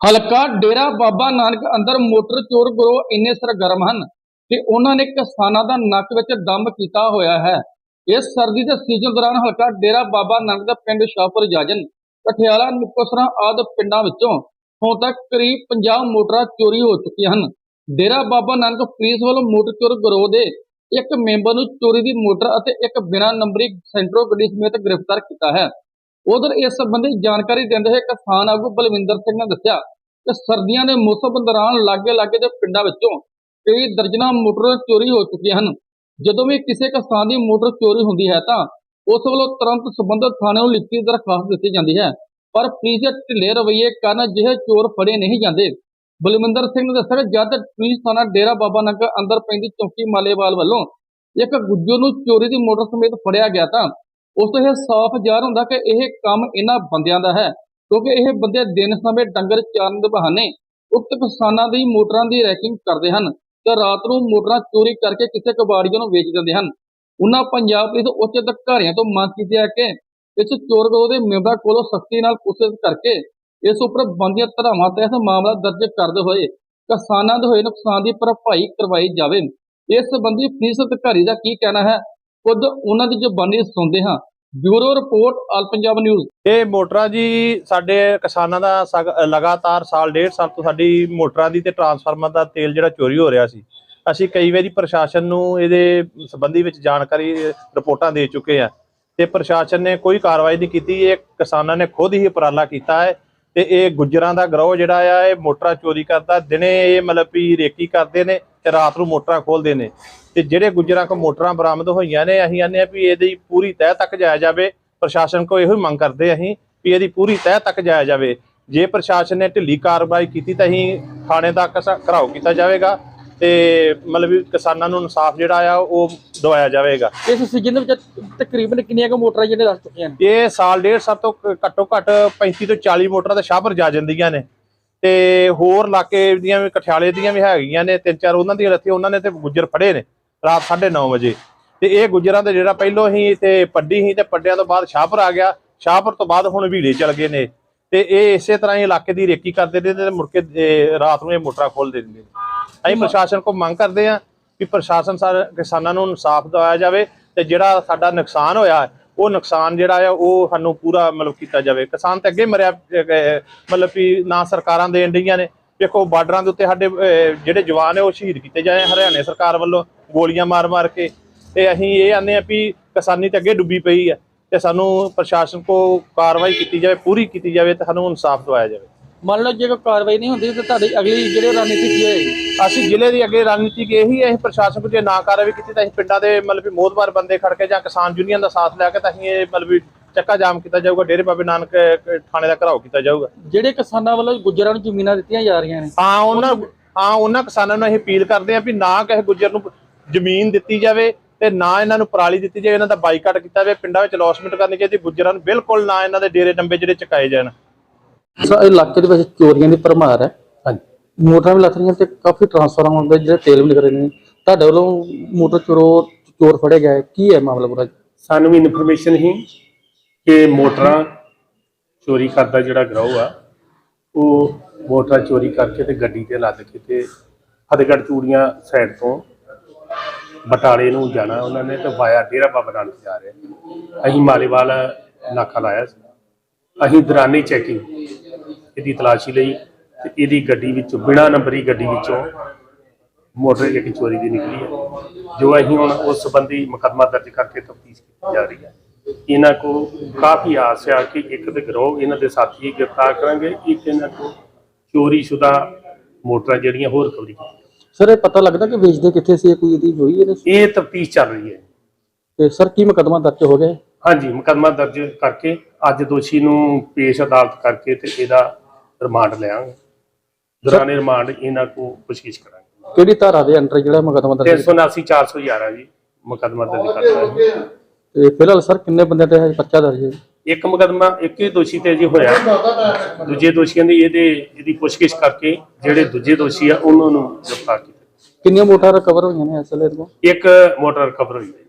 ਹਲਕਾ ਡੇਰਾ ਬਾਬਾ ਨਾਨਕ ਅੰਦਰ ਮੋਟਰ ਚੋਰ ਗਰੋਹ ਇੰਨੇ ਸਰਗਰਮ ਹਨ ਕਿ ਉਹਨਾਂ ਨੇ ਕਿਸਾਨਾਂ ਦਾ ਨੱਕ ਵਿੱਚ ਦਮ ਕੀਤਾ ਹੋਇਆ ਹੈ। ਇਸ ਸਰਦੀ ਦੇ ਸੀਜ਼ਨ ਦੌਰਾਨ ਹਲਕਾ ਡੇਰਾ ਬਾਬਾ ਨਾਨਕ ਦਾ ਪਿੰਡ ਸ਼ਾਹਪੁਰ, ਜਾਜਨ ਪਠਿਆਲਾ ਨਿਕੋਸਰਾ ਆਦਿ ਪਿੰਡਾਂ ਵਿੱਚੋਂ ਹੁਣ ਤੱਕ ਕਰੀਬ 50 ਮੋਟਰਾਂ ਚੋਰੀ ਹੋ ਚੁੱਕੀਆਂ ਹਨ। ਡੇਰਾ ਬਾਬਾ ਨਾਨਕ ਪੁਲਿਸ ਵੱਲੋਂ ਮੋਟਰ ਚੋਰ ਗਰੋਹ ਦੇ ਇੱਕ ਮੈਂਬਰ ਨੂੰ ਚੋਰੀ ਦੀ ਮੋਟਰ ਅਤੇ ਇੱਕ ਬਿਨਾਂ ਨੰਬਰੀ ਸੈਂਟਰੋ ਗੱਡੀ ਸਮੇਤ ਗ੍ਰਿਫਤਾਰ ਕੀਤਾ ਹੈ। ਉਧਰ ਇਸ ਸੰਬੰਧੀ ਜਾਣਕਾਰੀ ਦਿੰਦੇ ਹੋਏ ਕਿਸਾਨ ਆਗੂ ਬਲਵਿੰਦਰ ਸਿੰਘ ਨੇ ਦੱਸਿਆ ਕਿ ਸਰਦੀਆਂ ਦੇ ਮੌਸਮ ਦੌਰਾਨ ਲਾਗੇ-ਲਾਗੇ ਦੇ ਪਿੰਡਾਂ ਵਿੱਚੋਂ ਕਈ ਦਰਜਨਾਂ ਮੋਟਰ ਚੋਰੀ ਹੋ ਚੁੱਕੀਆਂ ਹਨ। ਜਦੋਂ ਵੀ ਕਿਸੇ ਕਿਸਾਨ ਦੀ ਮੋਟਰ ਚੋਰੀ ਹੁੰਦੀ ਹੈ ਤਾਂ ਉਸ ਵੱਲੋਂ ਤੁਰੰਤ ਸੰਬੰਧਿਤ ਥਾਣੇ ਨੂੰ ਲਿਖਤੀ ਦਰਖਾਸਤ ਦਿੱਤੀ ਜਾਂਦੀ ਹੈ। ਪਰ ਪੁਲਿਸ ਦੇ ਢਿੱਲੇ ਰਵੱਈਏ ਕਾਰਨ ਅਜਿਹੇ ਚੋਰ ਫੜੇ ਨਹੀਂ ਜਾਂਦੇ। ਬਲਵਿੰਦਰ ਸਿੰਘ ਨੇ ਦੱਸਿਆ ਕਿ ਜਦ ਪੁਲਿਸ ਥਾਣਾ ਡੇਰਾ ਬਾਬਾ ਨਾਨਕ ਅੰਦਰ ਪੈਂਦੀ ਚੌਕੀ ਮਾਲੇਵਾਲ ਵੱਲੋਂ ਇੱਕ ਗੁੱਜਰ ਨੂੰ ਚੋਰੀ ਦੀ ਮੋਟਰ ਸਮੇਤ ਫੜਿਆ ਗਿਆ ਤਾਂ ਉਸ ਤੋਂ ਇਹ ਸਾਫ਼ ਜ਼ਾਹਰ ਹੁੰਦਾ ਕਿ ਇਹ ਕੰਮ ਇਹਨਾਂ ਬੰਦਿਆਂ ਦਾ ਹੈ, ਕਿਉਂਕਿ ਇਹ ਬੰਦੇ ਦਿਨ ਸਮੇਂ ਡੰਗਰ ਚਾਰਨ ਦੇ ਬਹਾਨੇ ਉਕਤ ਕਿਸਾਨਾਂ ਦੀ ਮੋਟਰਾਂ ਦੀ ਰੈਕਿੰਗ ਕਰਦੇ ਹਨ ਤੇ ਰਾਤ ਨੂੰ ਮੋਟਰਾਂ ਚੋਰੀ ਕਰਕੇ ਕਿਸੇ ਕਬਾੜੀਆਂ ਨੂੰ ਵੇਚ ਦਿੰਦੇ ਹਨ। ਉਹਨਾਂ ਪੰਜਾਬ ਪੁਲਿਸ ਉੱਚ ਅਧਿਕਾਰੀਆਂ ਤੋਂ ਮੰਗ ਕੀਤੀ ਹੈ ਕਿ ਇਸ ਚੋਰ ਗਰੋਹ ਦੇ ਮੈਂਬਰਾਂ ਕੋਲੋਂ ਸਖਤੀ ਨਾਲ ਪੁੱਛਗਿੱਛ ਕਰਕੇ ਇਸ ਉੱਪਰ ਬੰਦੀਆਂ ਧਰਾਵਾਂ ਤਹਿਤ ਮਾਮਲਾ ਦਰਜ ਕਰਦੇ ਹੋਏ ਕਿਸਾਨਾਂ ਦੇ ਹੋਏ ਨੁਕਸਾਨ ਦੀ ਭਰਪਾਈ ਕਰਵਾਈ ਜਾਵੇ। ਇਸ ਸੰਬੰਧੀ ਪੁਲਿਸ ਅਧਿਕਾਰੀ ਦਾ ਕੀ ਕਹਿਣਾ ਹੈ? ਖੁਦ ਉਹਨਾਂ ਦੀ ਜ਼ੁਬਾਨੀ ਸੁਣਦੇ ਹਾਂ। Bureau report, all Punjab news. ਇਹ ਮੋਟਰਾਂ ਜੀ, ਸਾਡੇ ਕਿਸਾਨਾਂ ਦਾ ਲਗਾਤਾਰ ਸਾਲ, ਡੇਢ ਸਾਲ ਤੋਂ ਸਾਡੀ ਮੋਟਰਾਂ ਦੀ ਤੇ ਟਰਾਂਸਫਾਰਮਰ ਦਾ ਤੇਲ ਜਿਹੜਾ ਚੋਰੀ ਹੋ ਰਿਹਾ ਸੀ। ਅਸੀਂ ਕਈ ਵਾਰੀ ਪ੍ਰਸ਼ਾਸਨ ਨੂੰ ਇਹਦੇ ਸੰਬੰਧੀ ਵਿੱਚ ਜਾਣਕਾਰੀ, ਰਿਪੋਰਟਾਂ ਦੇ ਚੁੱਕੇ ਆ ਤੇ ਪ੍ਰਸ਼ਾਸਨ ਨੇ ਕੋਈ ਕਾਰਵਾਈ ਨਹੀਂ ਕੀਤੀ। ਇਹ ਕਿਸਾਨਾਂ ਨੇ ਖੁਦ ਹੀ ਉਪਰਾਲਾ ਕੀਤਾ ਹੈ। ਤੇ ਇਹ ਗੁੱਜਰਾਂ ਦਾ ਗਰੋਹ ਜਿਹੜਾ ਆ, ਇਹ ਮੋਟਰਾਂ ਚੋਰੀ ਕਰਦਾ, ਦਿਨੇ ਇਹ ਮਤਲਬ ਵੀ ਰੇਕੀ ਕਰਦੇ ਨੇ। ਤੇ ਰਾਤ ਨੂੰ ਮੋਟਰਾਂ ਖੋਲਦੇ ਨੇ। ਤੇ ਜਿਹੜੇ ਗੁੱਜਰਾਂ ਕੋ ਮੋਟਰਾਂ ਬਰਾਮਦ ਹੋਈਆਂ ਨੇ ਅਸੀਂ ਆਨੇ ਆ ਵੀ ਇਹਦੀ ਪੂਰੀ ਤਹਿ ਤੱਕ ਜਾਇਆ ਜਾਵੇ। ਪ੍ਰਸ਼ਾਸਨ ਕੋ ਇਹੋ ਹੀ ਮੰਗ ਕਰਦੇ ਅਸੀਂ ਵੀ ਇਹਦੀ ਪੂਰੀ ਤਹਿ ਤੱਕ ਜਾਇਆ ਜਾਵੇ। ਜੇ ਪ੍ਰਸ਼ਾਸਨ ਨੇ ਢਿੱਲੀ ਕਾਰਵਾਈ ਕੀਤੀ ਤਾਂ ਅਸੀਂ ਥਾਣੇ ਸ- ਘਰਾਓ ਕੀਤਾ ਜਾਵੇਗਾ ਤੇ ਮਤਲਬ ਕਿਸਾਨਾਂ ਨੂੰ ਇਨਸਾਫ ਜਿਹੜਾ ਆ ਉਹ ਦਵਾਇਆ ਜਾਵੇਗਾ। ਇਸ ਸੀਜ਼ਨ ਦੇ ਵਿੱਚ ਤਕਰੀਬਨ ਕਿੰਨੀਆਂ ਕੁ ਮੋਟਰਾਂ ਜਿਹੜੇ ਰਸ ਚੁੱਕੀਆਂ ਨੇ? ਇਹ ਸਾਲ ਡੇਢ ਸਾਲ ਤੋਂ ਘੱਟੋ ਘੱਟ 35 ਤੋਂ 40 ਮੋਟਰਾਂ ਤਾਂ ਸ਼ਾਹਪੁਰ ਜਾ ਜਾਂਦੀਆਂ ਨੇ। ਤੇ ਹੋਰ ਇਲਾਕੇ ਦੀਆਂ ਵੀ ਕਠਿਆਲੇ ਦੀਆਂ ਵੀ ਹੈਗੀਆਂ ਨੇ ਤਿੰਨ ਚਾਰ ਉਹਨਾਂ ਦੀਆਂ ਰੱਥੀ ਉਹਨਾਂ ਨੇ ਤੇ ਗੁੱਜਰ ਫੜੇ ਨੇ ਰਾਤ 9:30 ਵਜੇ। ਤੇ ਇਹ ਗੁੱਜਰਾਂ ਦੇ ਜਿਹੜਾ ਪਹਿਲੋਂ ਹੀ ਤੇ ਪੱਡੀ ਹੀ ਤੇ ਪੱਡਿਆਂ ਤੋਂ ਬਾਅਦ ਸ਼ਾਹਪੁਰ ਆ ਗਿਆ। ਸ਼ਾਹਪੁਰ ਤੋਂ ਬਾਅਦ ਹੁਣ ਵੀੜੇ ਚਲ ਗਏ ਨੇ। ਤੇ ਇਹ ਇਸੇ ਤਰ੍ਹਾਂ ਹੀ ਇਲਾਕੇ ਦੀ ਰੇਕੀ ਕਰਦੇ ਨੇ ਤੇ ਮੁੜ ਕੇ ਰਾਤ ਨੂੰ ਇਹ ਮੋਟਰਾਂ ਖੋਲ ਦਿੰਦੇ ਨੇ। ਅਸੀਂ ਪ੍ਰਸ਼ਾਸਨ ਕੋ ਮੰਗ ਕਰਦੇ ਹਾਂ ਕਿ ਪ੍ਰਸ਼ਾਸਨ ਸਾਰੇ ਕਿਸਾਨਾਂ ਨੂੰ ਇਨਸਾਫ ਦਿਵਾਇਆ ਜਾਵੇ ਤੇ ਜਿਹੜਾ ਸਾਡਾ ਨੁਕਸਾਨ ਹੋਇਆ ਉਹ ਨੁਕਸਾਨ ਜਿਹੜਾ ਆ, ਉਹ ਸਾਨੂੰ ਪੂਰਾ ਮਤਲਬ ਕੀਤਾ ਜਾਵੇ। ਕਿਸਾਨ ਤੇ ਅੱਗੇ ਮਰਿਆ ਮਤਲਬ ਵੀ ਨਾ ਸਰਕਾਰਾਂ ਦੇਣ ਡਈਆਂ ਨੇ। ਦੇਖੋ ਬਾਰਡਰਾਂ ਦੇ ਉੱਤੇ ਸਾਡੇ ਜਿਹੜੇ ਜਵਾਨ ਨੇ ਉਹ ਸ਼ਹੀਦ ਕੀਤੇ ਜਾਏ ਹਰਿਆਣੇ ਸਰਕਾਰ ਵੱਲੋਂ ਗੋਲੀਆਂ ਮਾਰ-ਮਾਰ ਕੇ। ਤੇ ਅਸੀਂ ਇਹ ਆਨੇ ਆ ਵੀ ਕਿਸਾਨੀ ਤੇ ਅੱਗੇ ਡੁੱਬੀ ਪਈ ਆ। ਤੇ ਸਾਨੂੰ ਪ੍ਰਸ਼ਾਸਨ ਕੋ ਕਾਰਵਾਈ ਕੀਤੀ ਜਾਵੇ, ਪੂਰੀ ਕੀਤੀ ਜਾਵੇ ਤੇ ਸਾਨੂੰ ਇਨਸਾਫ ਦਿਵਾਇਆ ਜਾਵੇ। ਮੰਨ ਲਓ ਜੇ ਕੋਈ ਕਾਰਵਾਈ ਨਹੀਂ ਹੁੰਦੀ ਤਾਂ ਤੁਹਾਡੀ ਅਗਲੀ ਜਿਹੜੇ ਰਣਨੀਤੀ ਕੀ ਹੋਏਗੀ? ਅਸੀਂ ਜ਼ਿਲ੍ਹੇ ਦੀ ਅੱਗੇ ਰਣਨੀਤੀ ਕਿ ਇਹੀ ਹੈ ਅਸੀਂ ਪ੍ਰਸ਼ਾਸਨ ਕੋਲ ਜੇ ਨਾ ਕਾਰਵਾਈ ਕੀਤੀ ਤਾਂ ਅਸੀਂ ਪਿੰਡਾਂ ਦੇ ਮਤਲਬ ਵੀ ਮੋਹਤਬਾਰ ਬੰਦੇ ਖੜ ਕੇ ਜਾਂ ਕਿਸਾਨ ਯੂਨੀਅਨ ਦਾ ਸਾਥ ਲੈ ਕੇ ਤਾਂ ਅਸੀਂ ਇਹ ਮਤਲਬ ਵੀ ਚੱਕਾ ਜਾਮ ਕੀਤਾ ਜਾਊਗਾ ਡੇਰੇ ਬਾਬੇ ਨਾਨਕ ਥਾਣੇ ਦਾ ਘਰਾਓ ਕੀਤਾ ਜਾਊਗਾ। ਜਿਹੜੇ ਕਿਸਾਨਾਂ ਵੱਲੋਂ ਗੁੱਜਰਾਂ ਨੂੰ ਜ਼ਮੀਨਾਂ ਦਿੱਤੀਆਂ ਜਾ ਰਹੀਆਂ ਨੇ। ਹਾਂ ਉਹਨਾਂ ਹਾਂ ਉਹਨਾਂ ਕਿਸਾਨਾਂ ਨੂੰ ਅਸੀਂ ਅਪੀਲ ਕਰਦੇ ਹਾਂ ਵੀ ਨਾ ਕਿਸੇ ਗੁੱਜਰ ਨੂੰ ਜ਼ਮੀਨ ਦਿੱਤੀ ਜਾਵੇ ਤੇ ਨਾ ਇਹਨਾਂ ਨੂੰ ਪਰਾਲੀ ਦਿੱਤੀ ਜਾਵੇ ਇਹਨਾਂ ਦਾ ਬਾਈਕਾਟ ਕੀਤਾ ਜਾਵੇ ਪਿੰਡਾਂ ਵਿੱਚ ਲੌਸਮੈਂਟ ਕਰਨੀ ਚਾਹੀਦੀ ਗੁੱਜਰਾਂ ਨੂੰ ਬਿਲਕੁਲ ਨਾ ਇਹਨਾਂ ਦੇ ਡੇਰੇ ਡੰਬੇ ਜਿਹੜੇ ਚੁਕਾਏ ਜਾਣ। ਸਰ ਇਲਾਕੇ ਦੇ ਵਿੱਚ ਚੋਰੀਆਂ ਦੀ ਭਰਮਾਰ ਹੈ। ਮੋਟਰਾਂ ਵੀ ਲੱਥ ਰਹੀਆਂ ਤੇ ਕਾਫੀ ਟਰਾਂਸਫਾਰਮਰ ਹੁੰਦੇ ਜਿਹੜੇ ਤੇਲ ਵੀ ਨਿਕਲ ਰਹੇ ਨੇ। ਤੁਹਾਡੇ ਵੱਲੋਂ ਮੋਟਰ ਚੋਰੋ ਚੋਰ ਫੜੇ ਗਏ ਕੀ ਹੈ ਮਾਮਲਾ ਪੂਰਾ? ਸਾਨੂੰ ਵੀ ਇਨਫੋਰਮੇਸ਼ਨ ਸੀ ਕਿ ਮੋਟਰਾਂ ਚੋਰੀ ਕਰਦਾ ਜਿਹੜਾ ਗਰੋਹ ਆ ਉਹ ਮੋਟਰਾਂ ਚੋਰੀ ਕਰਕੇ ਤੇ ਗੱਡੀ ਤੇ ਲੱਦ ਕੇ ਤੇ ਫਤਿਹਗੜ੍ਹ ਚੂੜੀਆਂ ਸਾਈਡ ਤੋਂ ਬਟਾਲੇ ਨੂੰ ਜਾਣਾ ਉਹਨਾਂ ਨੇ ਤੇ ਵਾਇਆ ਡੇਰਾ ਬਾਬਾ ਨਾਨਕ ਜਾ ਰਹੇ। ਅਸੀਂ ਮਾਲੇਵਾਲ ਨਾਕਾ ਲਾਇਆ ਸੀ। ਅਸੀਂ ਦਰਾਨੀ ਚੈਕਿੰਗ ਇਹਦੀ ਤਲਾਸ਼ੀ ਲਈ ਤੇ ਇਹਦੀ ਗੱਡੀ ਵਿੱਚੋਂ ਬਿਨਾ ਨੰਬਰੀ ਗੱਡੀ ਵਿੱਚੋਂ ਮੋਟਰ ਇੱਕ ਚੋਰੀ ਦੀ ਨਿਕਲੀ ਹੈ। ਜੋ ਅਸੀਂ ਹੁਣ ਉਸ ਸੰਬੰਧੀ ਮੁਕੱਦਮਾ ਦਰਜ ਕਰਕੇ ਤਫਤੀਸ਼ ਕੀਤੀ ਜਾ ਰਹੀ ਹੈ। ਇਹਨਾਂ ਕੋ ਕਾਫੀ ਆਸ ਆ ਕਿ ਇੱਕ ਤੇ ਗਰੋਹ ਇਹਨਾਂ ਦੇ ਸਾਥੀ ਗ੍ਰਿਫਤਾਰ ਕਰਾਂਗੇ ਇੱਕ ਇਹਨਾਂ ਕੋ ਚੋਰੀशुदा ਮੋਟਰਾਂ ਜਿਹੜੀਆਂ ਹੋਰ ਰਿਕਵਰੀ ਕੀਤੀਆਂ। ਸਰ ਇਹ ਪਤਾ ਲੱਗਦਾ ਕਿ ਵੇਚਦੇ ਕਿੱਥੇ ਸੀ ਕੋਈ ਇਹਦੀ ਹੋਈ ਇਹਨੇ ਇਹ ਤਫਤੀਸ਼ ਚੱਲ ਰਹੀ ਹੈ। ਤੇ ਸਰ ਕੀ ਮੁਕਦਮਾ ਦਰਜ ਹੋ ਗਿਆ ਹੈ? ਹਾਂਜੀ ਮੁਕੱਦਮਾ ਦਰਜ ਕਰਕੇ ਅੱਜ ਦੋਸ਼ੀ ਨੂੰ ਪੇਸ਼ ਅਦਾਲਤ ਕਰਕੇ ਤੇ ਇਹਦਾ ਰਿਮਾਂਡ ਲਿਆਂਗੇ। ਦੌਰਾਨੇ ਰਿਮਾਂਡ ਇਹਨਾਂ ਕੋ ਪੁੱਛਗਿੱਛ ਕਰਾਂਗੇ। ਕਿਹੜੀ ਧਾਰਾ ਦੇ ਅੰਡਰ ਜਿਹੜਾ ਮੁਕਦਮਾ ਦਰਜ 379 411 ਜੀ ਮੁਕੱਦਮਾ ਦਰਜ ਕਰਤਾ ਹੈ ਤੇ ਫਿਲਹਾਲ ਸਰ ਕਿੰਨੇ ਬੰਦੇ ਤੇ ਹੈ ਪਰਚਾ ਦਰਜ ਹੈ ਇੱਕ ਮੁਕੱਦਮਾ ਇੱਕ ਹੀ ਦੋਸ਼ੀ ਤੇ ਜੀ ਹੋਇਆ। ਦੂਜੇ ਦੋਸ਼ੀਆਂ ਦੀ ਇਹਦੇ ਇਹਦੀ ਪੁੱਛਗਿੱਛ ਕਰਕੇ ਜਿਹੜੇ ਦੂਜੇ ਦੋਸ਼ੀ ਆ ਉਹਨਾਂ ਨੂੰ ਗ੍ਰਿਫਤਾਰ ਕੀਤਾ। ਕਿੰਨੀਆਂ ਮੋਟਰਾਂ ਰਿਕਵਰ ਹੋਈਆਂ ਨੇ ਅਸਲ ਇਹਦੇ ਕੋਲ? ਇੱਕ ਮੋਟਰ ਰਿਕਵਰ ਹੋਈ ਹੈ